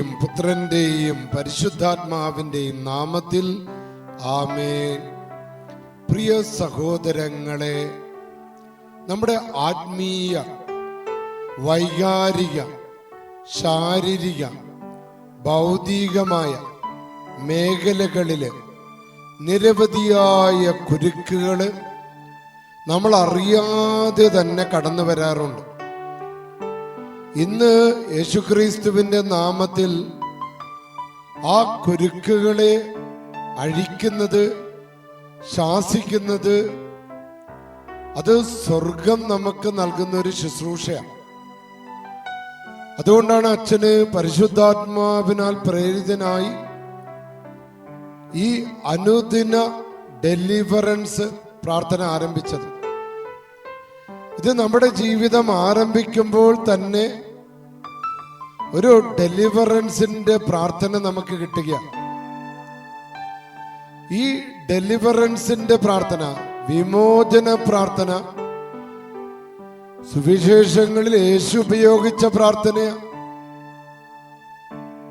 പിതാവിന്റെയും പുത്രന്റെയും പരിശുദ്ധാത്മാവിന്റെയും നാമത്തിൽ ആമേൻ. പ്രിയ സഹോദരങ്ങളെ നമ്മുടെ ആത്മീയ വൈകാരിക ശാരീരിക ഭൗതികമായ മേഖലകളിൽ നിരവധിയായ കുരുക്കുകൾ നമ്മൾ അറിയാതെ തന്നെ കടന്നു വരാറുണ്ട് ഇന്ന് യേശുക്രിസ്തുവിന്റെ നാമത്തിൽ ആ കുരുക്കുകളെ അഴിക്കുന്നത് ശാസിക്കുന്നത് അത് സ്വർഗം നമുക്ക് നൽകുന്ന ഒരു ശുശ്രൂഷയാണ്. അതുകൊണ്ടാണ് അച്ഛന് പരിശുദ്ധാത്മാവിനാൽ പ്രേരിതനായി ഈ അനുദിന ഡെലിവറൻസ് പ്രാർത്ഥന ആരംഭിച്ചത്. ഇത് നമ്മുടെ ജീവിതം ആരംഭിക്കുമ്പോൾ തന്നെ ഒരു ഡെലിവറൻസിന്റെ പ്രാർത്ഥന നമുക്ക് കിട്ടുക. ഈ ഡെലിവറൻസിന്റെ പ്രാർത്ഥന വിമോചന പ്രാർത്ഥന സുവിശേഷങ്ങളിൽ യേശു ഉപയോഗിച്ച പ്രാർത്ഥന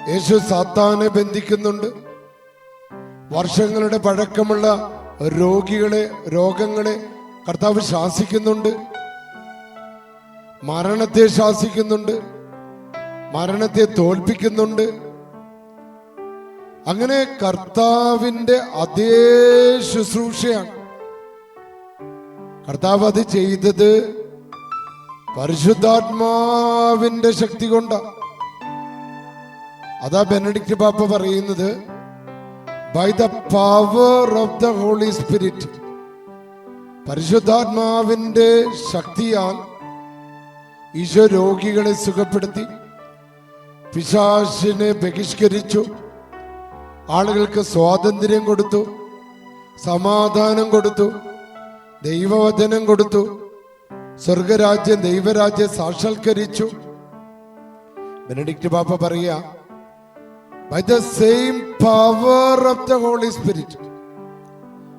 യേശു സാത്താനെ ബന്ധിക്കുന്നുണ്ട്. വർഷങ്ങളുടെ പഴക്കമുള്ള രോഗികളെ രോഗങ്ങളെ കർത്താവ് ശാസിക്കുന്നുണ്ട്. മരണത്തെ ശാസിക്കുന്നുണ്ട്. മരണത്തെ തോൽപ്പിക്കുന്നുണ്ട്. അങ്ങനെ കർത്താവിന്റെ അതേ ശുശ്രൂഷയാണ്. കർത്താവ് അത് ചെയ്തത് പരിശുദ്ധാത്മാവിന്റെ ശക്തി കൊണ്ടാണ് അതാ ബെനഡിക്റ്റ് പാപ്പ പറയുന്നത് by the power of the Holy Spirit പരിശുദ്ധാത്മാവിന്റെ ശക്തിയാൽ ഈശോ രോഗികളെ സുഖപ്പെടുത്തി. പിശാശിനെ ബഹിഷ്കരിച്ചു. ആളുകൾക്ക് സ്വാതന്ത്ര്യം കൊടുത്തു. സമാധാനം കൊടുത്തു. ദൈവവചനം കൊടുത്തു. സ്വർഗരാജ്യം ദൈവരാജ്യം സാക്ഷാത്കരിച്ചു. ബെനഡിക്റ്റ് പാപ്പ പറയുക by the same power of the Holy Spirit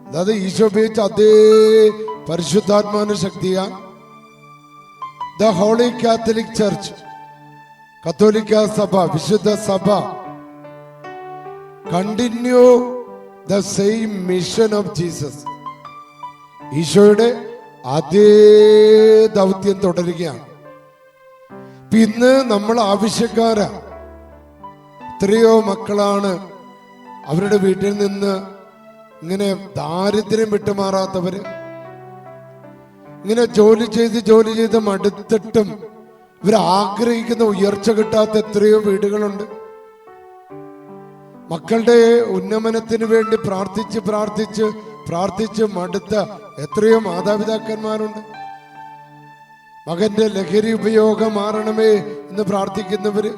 അതായത് ഈശോ ഉപയോഗിച്ച അതേ പരിശുദ്ധാത്മാന ശക്തിയാ ദ ഹോളി കാത്തലിക് ചർച്ച് കത്തോലിക്ക സഭ വിശുദ്ധ സഭ. Continue the same mission of Jesus ഈശോയുടെ അതേ ദൗത്യം തുടരുകയാണ്. ഇന്ന് നമ്മൾ ആവശ്യക്കാരാ. എത്രയോ മക്കളാണ് അവരുടെ വീട്ടിൽ നിന്ന് ഇങ്ങനെ ദാരിദ്ര്യം വിട്ടുമാറാത്തവര്. ഇങ്ങനെ ജോലി ചെയ്ത് ജോലി ചെയ്ത് മടുത്തിട്ടും ഇവർ ആഗ്രഹിക്കുന്ന ഉയർച്ച കിട്ടാത്ത എത്രയോ വീടുകളുണ്ട്. മക്കളുടെ ഉന്നമനത്തിന് വേണ്ടി പ്രാർത്ഥിച്ച് പ്രാർത്ഥിച്ച് പ്രാർത്ഥിച്ച് മടുത്ത എത്രയോ മാതാപിതാക്കന്മാരുണ്ട്. മകന്റെ ലഹരി ഉപയോഗം മാറണമേ എന്ന് പ്രാർത്ഥിക്കുന്നവര്.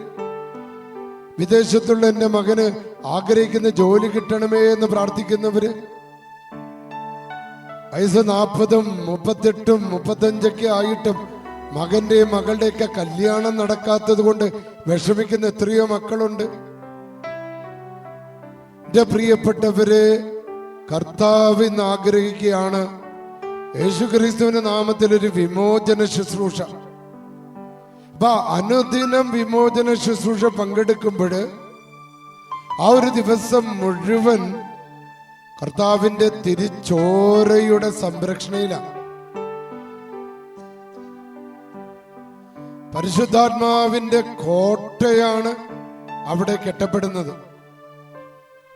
വിദേശത്തുള്ള എന്റെ മകന് ആഗ്രഹിക്കുന്ന ജോലി കിട്ടണമേ എന്ന് പ്രാർത്ഥിക്കുന്നവര്. വയസ്സ് നാൽപ്പതും മുപ്പത്തെട്ടും മുപ്പത്തഞ്ചൊക്കെ ആയിട്ടും മകന്റെയും മകളുടെയൊക്കെ കല്യാണം നടക്കാത്തത് കൊണ്ട് വിഷമിക്കുന്ന എത്രയോ മക്കളുണ്ട്. എന്റെ പ്രിയപ്പെട്ടവര് കർത്താവ് ഇന്ന് ആഗ്രഹിക്കുകയാണ്. യേശുക്രിസ്തുവിന്റെ നാമത്തിൽ ഒരു വിമോചന ശുശ്രൂഷ. അപ്പൊ അനുദിനം വിമോചന ശുശ്രൂഷ പങ്കെടുക്കുമ്പോൾ ആ ഒരു ദിവസം മുഴുവൻ കർത്താവിന്റെ തിരിച്ചോരയുടെ സംരക്ഷണയിലാണ്. പരിശുദ്ധാത്മാവിന്റെ കോട്ടയാണ് അവിടെ കെട്ടപ്പെടുന്നത്.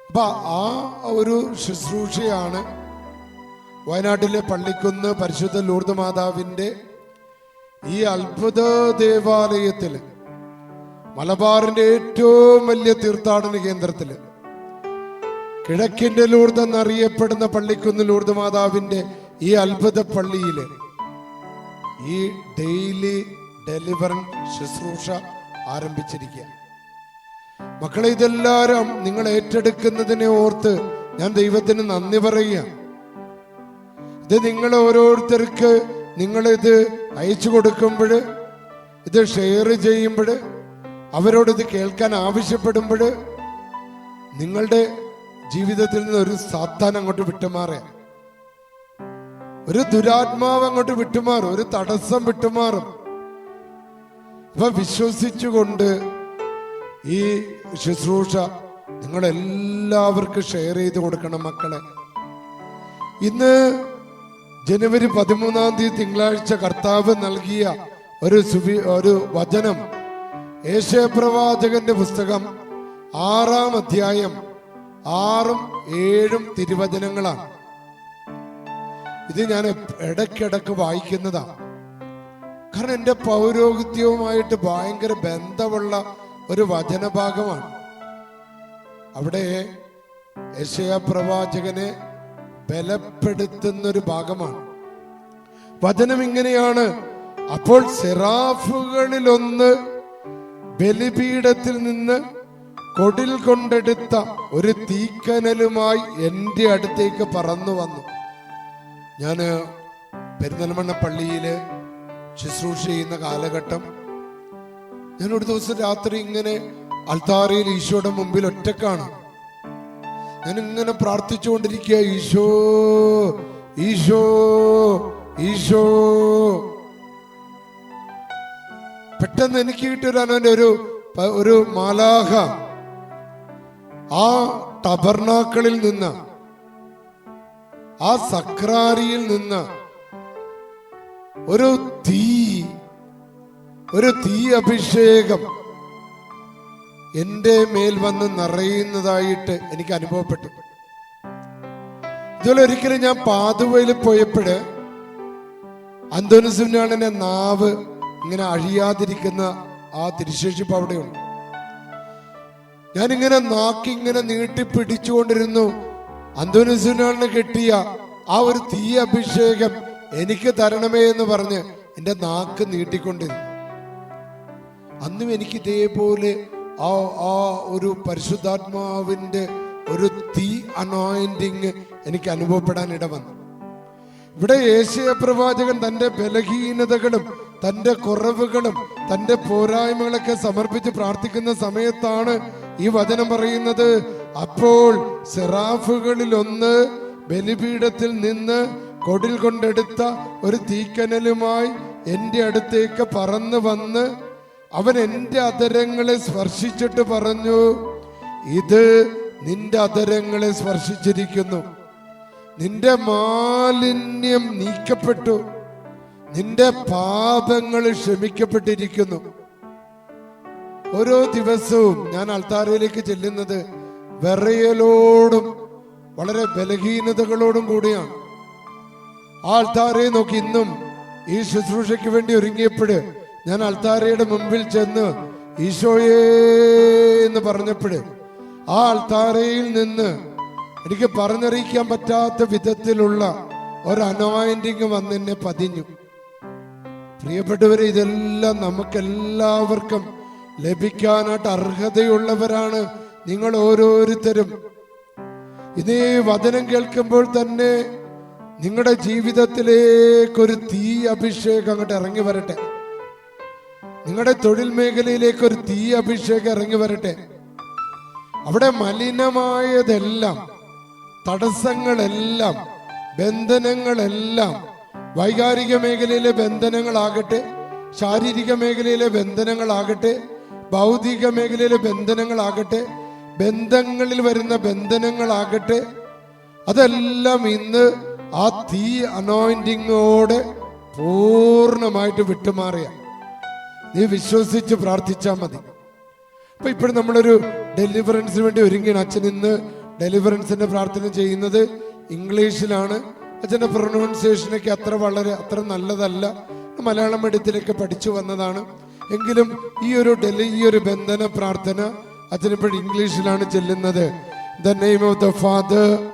അപ്പൊ ആ ഒരു ശുശ്രൂഷയാണ് വയനാട്ടിലെ പള്ളിക്കുന്ന് പരിശുദ്ധ ലൂർദ് മാതാവിന്റെ ഈ അത്ഭുത ദേവാലയത്തിൽ മലബാറിന്റെ ഏറ്റവും വലിയ തീർത്ഥാടന കേന്ദ്രത്തിൽ കിഴക്കിന്റെ ലൂർദ് എന്നറിയപ്പെടുന്ന പള്ളിക്കുന്ന് ലൂർദ് മാതാവിന്റെ ഈ അത്ഭുത പള്ളിയിൽ ഈ ഡെയിലി ഡെലിവറൻ ശുശ്രൂഷ ആരംഭിച്ചിരിക്കുക. മക്കളെ ഇതെല്ലാരും നിങ്ങൾ ഏറ്റെടുക്കുന്നതിനെ ഓർത്ത് ഞാൻ ദൈവത്തിന് നന്ദി പറയുക. ഇത് നിങ്ങൾ ഓരോരുത്തർക്ക് നിങ്ങളിത് അയച്ചു കൊടുക്കുമ്പോൾ ഇത് ഷെയർ ചെയ്യുമ്പോൾ അവരോട് ഇത് കേൾക്കാൻ ആവശ്യപ്പെടുമ്പോൾ നിങ്ങളുടെ ജീവിതത്തിൽ നിന്ന് ഒരു സാത്താൻ അങ്ങോട്ട് വിട്ടുമാറുക. ഒരു ദുരാത്മാവ് അങ്ങോട്ട് വിട്ടുമാറും. ഒരു തടസ്സം വിട്ടുമാറും. അപ്പൊ വിശ്വസിച്ചുകൊണ്ട് ഈ ശുശ്രൂഷ നിങ്ങളെല്ലാവർക്കും ഷെയർ ചെയ്ത് കൊടുക്കണം മക്കളെ. ഇന്ന് ജനുവരി പതിമൂന്നാം തീയതി തിങ്കളാഴ്ച കർത്താവ് നൽകിയ ഒരു സുവി ഒരു വചനം യേശപ്രവാചകന്റെ പുസ്തകം ആറാം അധ്യായം ആറും ഏഴും തിരുവചനങ്ങളാണ്. ഇത് ഞാൻ ഇടയ്ക്കിടക്ക് വായിക്കുന്നതാണ്. കാരണം എന്റെ പൗരോഹിത്യവുമായിട്ട് ഭയങ്കര ബന്ധമുള്ള ഒരു വചനഭാഗമാണ്. അവിടെ യശയ പ്രവാചകനെ ബലപ്പെടുത്തുന്നൊരു ഭാഗമാണ്. വചനം ഇങ്ങനെയാണ്. അപ്പോൾ സെറാഫുകളിലൊന്ന് ബലിപീഠത്തിൽ നിന്ന് കൊടിൽ കൊണ്ടെടുത്ത ഒരു തീക്കനലുമായി എന്റെ അടുത്തേക്ക് പറന്നു വന്നു ഞാൻ പെരുന്തൽമണ്ണ പള്ളിയിൽ ശുശ്രൂഷ ചെയ്യുന്ന കാലഘട്ടം. ഞാൻ ഒരു ദിവസം രാത്രി ഇങ്ങനെ അൾത്താറയിൽ ഈശോയുടെ മുമ്പിൽ ഒറ്റക്കാണ്. ഞാൻ ഇങ്ങനെ പ്രാർത്ഥിച്ചുകൊണ്ടിരിക്കുക ഈശോ ഈശോ ഈശോ. പെട്ടെന്ന് എനിക്ക് കിട്ടിയൊരു ഒരു ഒരു മാലാഹ ആ ടബർനാക്കളിൽ നിന്ന് ആ സക്രാരിയിൽ നിന്ന് ഒരു തീ ഒരു തീ അഭിഷേകം എന്റെ മേൽ വന്ന് നിറയുന്നതായിട്ട് എനിക്ക് അനുഭവപ്പെട്ടു. ഇതുപോലെ ഒരിക്കലും ഞാൻ പാതുവയിൽ പോയപ്പോഴ് അന്തോനിസുനാളിന്റെ നാവ് ഇങ്ങനെ അഴിയാതിരിക്കുന്ന ആ തിരുശേഷിപ്പ് അവിടെയുണ്ട്. ഞാനിങ്ങനെ നാക്കി ഇങ്ങനെ നീട്ടി പിടിച്ചുകൊണ്ടിരുന്നു. അന്തോനിസുനാളിന് കിട്ടിയ ആ ഒരു തീ അഭിഷേകം എനിക്ക് തരണമേ എന്ന് പറഞ്ഞ് എന്റെ നാക്ക് നീട്ടിക്കൊണ്ട് അന്നും എനിക്ക് ഇതേപോലെ ആ ആ ഒരു പരിശുദ്ധാത്മാവിന്റെ ഒരു തീ അനോയിന്റിങ് എനിക്ക് അനുഭവപ്പെടാൻ ഇട വന്നു. ഇവിടെ ഏഷ്യ പ്രവാചകൻ തന്റെ ബലഹീനതകളും തന്റെ കുറവുകളും തന്റെ പോരായ്മകളൊക്കെ സമർപ്പിച്ച് പ്രാർത്ഥിക്കുന്ന സമയത്താണ് ഈ വചനം പറയുന്നത്. അപ്പോൾ സെറാഫുകളിൽ ഒന്ന് ബലിപീഠത്തിൽ നിന്ന് കൊടിൽ കൊണ്ടെടുത്ത ഒരു തീക്കനലുമായി എന്റെ അടുത്തേക്ക് പറന്നു വന്ന് അവൻ എന്റെ അതരങ്ങളെ സ്പർശിച്ചിട്ട് പറഞ്ഞു ഇത് നിന്റെ അതരങ്ങളെ സ്പർശിച്ചിരിക്കുന്നു. നിന്റെ മാലിന്യം നീക്കപ്പെട്ടു. നിന്റെ പാപങ്ങൾ ക്ഷമിക്കപ്പെട്ടിരിക്കുന്നു. ഓരോ ദിവസവും ഞാൻ അൾത്താരയിലേക്ക് ചെല്ലുന്നത് വിറയലോടും വളരെ ബലഹീനതകളോടും കൂടിയാണ്. ആ അൾത്താരയെ നോക്കി ഇന്നും ഈ ശുശ്രൂഷയ്ക്ക് വേണ്ടി ഒരുങ്ങിയപ്പോഴ് ഞാൻ അൾത്താരയുടെ മുമ്പിൽ ചെന്ന് ഈശോയേ എന്ന് പറഞ്ഞപ്പോഴ് ആ അൾത്താരയിൽ നിന്ന് എനിക്ക് പറഞ്ഞറിയിക്കാൻ പറ്റാത്ത വിധത്തിലുള്ള ഒരു അനോയിന്റിങ് വന്ന് എന്നെ പതിഞ്ഞു. പ്രിയപ്പെട്ടവരെ ഇതെല്ലാം നമുക്കെല്ലാവർക്കും ലഭിക്കാനായിട്ട് അർഹതയുള്ളവരാണ് നിങ്ങൾ ഓരോരുത്തരും. ഇതേ വചനം കേൾക്കുമ്പോൾ തന്നെ നിങ്ങളുടെ ജീവിതത്തിലേക്കൊരു തീ അഭിഷേകം അങ്ങോട്ട് ഇറങ്ങി വരട്ടെ. നിങ്ങളുടെ തൊഴിൽ മേഖലയിലേക്ക് ഒരു തീ അഭിഷേകം ഇറങ്ങി വരട്ടെ. അവിടെ മലിനമായതെല്ലാം തടസ്സങ്ങളെല്ലാം ബന്ധനങ്ങളെല്ലാം വൈകാരിക മേഖലയിലെ ബന്ധനങ്ങളാകട്ടെ ശാരീരിക മേഖലയിലെ ബന്ധനങ്ങളാകട്ടെ ഭൗതിക മേഖലയിലെ ബന്ധനങ്ങളാകട്ടെ ബന്ധങ്ങളിൽ വരുന്ന ബന്ധനങ്ങളാകട്ടെ അതെല്ലാം ഇന്ന് ആ തീ അനോയിന്റിങ്ങോടെ പൂർണമായിട്ട് വിട്ടുമാറിയ. നീ വിശ്വസിച്ച് പ്രാർത്ഥിച്ചാൽ മതി. അപ്പൊ ഇപ്പോഴും നമ്മളൊരു ഡെലിവറൻസിന് വേണ്ടി ഒരുങ്ങിയാണ് അച്ഛൻ ഇന്ന് ഡെലിവറൻസിന്റെ പ്രാർത്ഥന ചെയ്യുന്നത് ഇംഗ്ലീഷിലാണ്. അച്ഛന്റെ പ്രൊനൗൺസിയേഷനൊക്കെ അത്ര വളരെ അത്ര നല്ലതല്ല. മലയാളം മീഡിയത്തിലൊക്കെ പഠിച്ചു വന്നതാണ്. എങ്കിലും ഈ ഒരു ഡെലി ഈ ഒരു ബന്ധന പ്രാർത്ഥന അച്ഛൻ അച്ഛനിപ്പോൾ ഇംഗ്ലീഷിലാണ് ചെല്ലുന്നത്. The name of the Father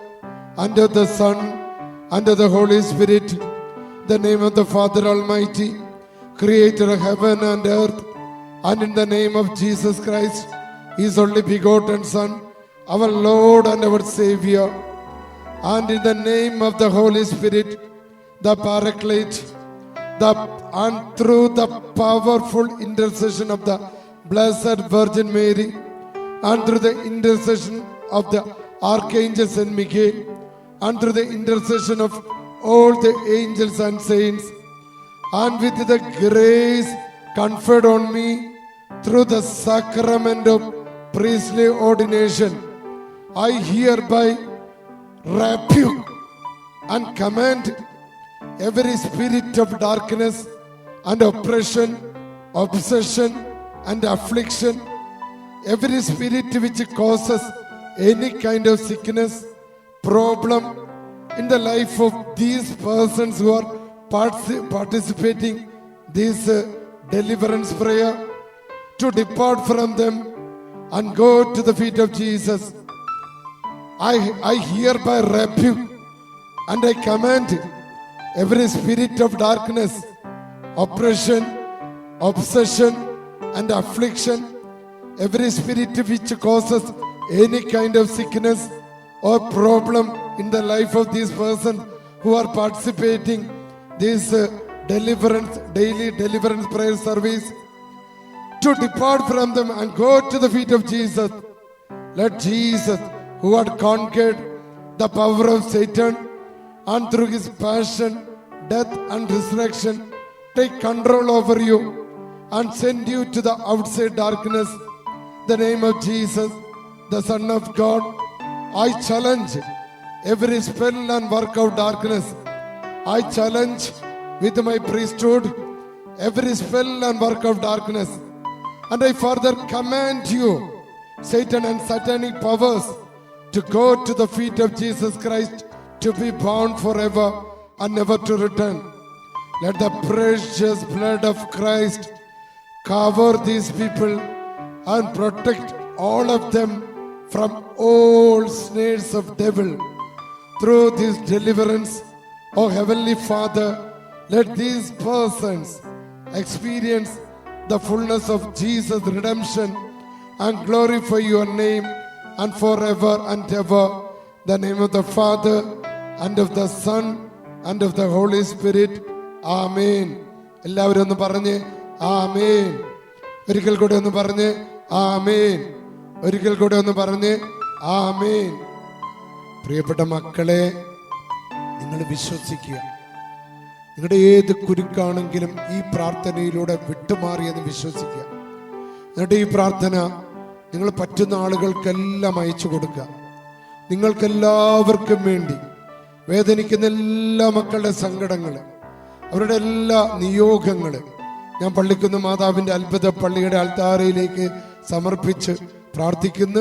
and of the Son under the Holy Spirit, the name of the Father Almighty, creator of heaven and earth, and in the name of Jesus Christ, His only begotten Son, our Lord and our Savior, and in the name of the Holy Spirit, the Paraclete, the, and through the powerful intercession of the Blessed Virgin Mary, and through the intercession of the Archangel Saint Michael, through the intercession of all the angels and saints, and with the grace conferred on me through the sacrament of priestly ordination, I hereby rebuke and command every spirit of darkness and oppression, obsession and affliction, every spirit which causes any kind of sickness, problem in the life of these persons who are partic- participating this uh, deliverance prayer to depart from them and go to the feet of Jesus. I, I hereby rebuke and I command every spirit of darkness, oppression, obsession, and affliction, every spirit which causes any kind of sickness or problem in the life of these persons who are participating this uh, deliverance daily deliverance prayer service to depart from them and go to the feet of Jesus. Let Jesus, who had conquered the power of Satan and through his passion, death, and resurrection, take control over you and send you to the outside darkness. The name of Jesus, the Son of God, I challenge every spell and work of darkness. I challenge with my priesthood every spell and work of darkness. And I further command you, Satan and satanic powers, to go to the feet of Jesus Christ to be bound forever and never to return. Let the precious blood of Christ cover these people and protect all of them from all snares of devil through this deliverance oh heavenly father let these persons experience the fullness of jesus redemption and glorify your name and forever and ever the name of the father and of the son and of the holy spirit amen എല്ലാവരും ഒന്ന് പറഞ്ഞ് ആമേൻ ഒരിക്കൽ കൂടെ ഒന്ന് പറഞ്ഞ് ആമേൻ ഒരിക്കൽ കൂടെ ഒന്ന് പറഞ്ഞ് ആമേൻ. പ്രിയപ്പെട്ട മക്കളെ നിങ്ങൾ വിശ്വസിക്കുക. നിങ്ങളുടെ ഏത് കുരുക്കാണെങ്കിലും ഈ പ്രാർത്ഥനയിലൂടെ വിട്ടുമാറിയെന്ന് വിശ്വസിക്കുക. എന്നിട്ട് ഈ പ്രാർത്ഥന നിങ്ങൾ പറ്റുന്ന ആളുകൾക്കെല്ലാം അയച്ചു കൊടുക്കുക. നിങ്ങൾക്കെല്ലാവർക്കും വേണ്ടി വേദനിക്കുന്ന എല്ലാ മക്കളുടെ സങ്കടങ്ങൾ അവരുടെ എല്ലാ നിയോഗങ്ങൾ ഞാൻ പള്ളിക്കുന്ന മാതാവിന്റെ അത്ഭുത പള്ളിയുടെ അൽത്താരയിലേക്ക് സമർപ്പിച്ച് പ്രാർത്ഥിക്കുന്നു.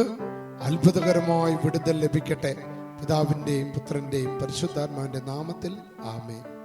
അത്ഭുതകരമായി വിടുതൽ ലഭിക്കട്ടെ. പിതാവിന്റെയും പുത്രന്റെയും പരിശുദ്ധാത്മാവിന്റെ നാമത്തിൽ. ആമേ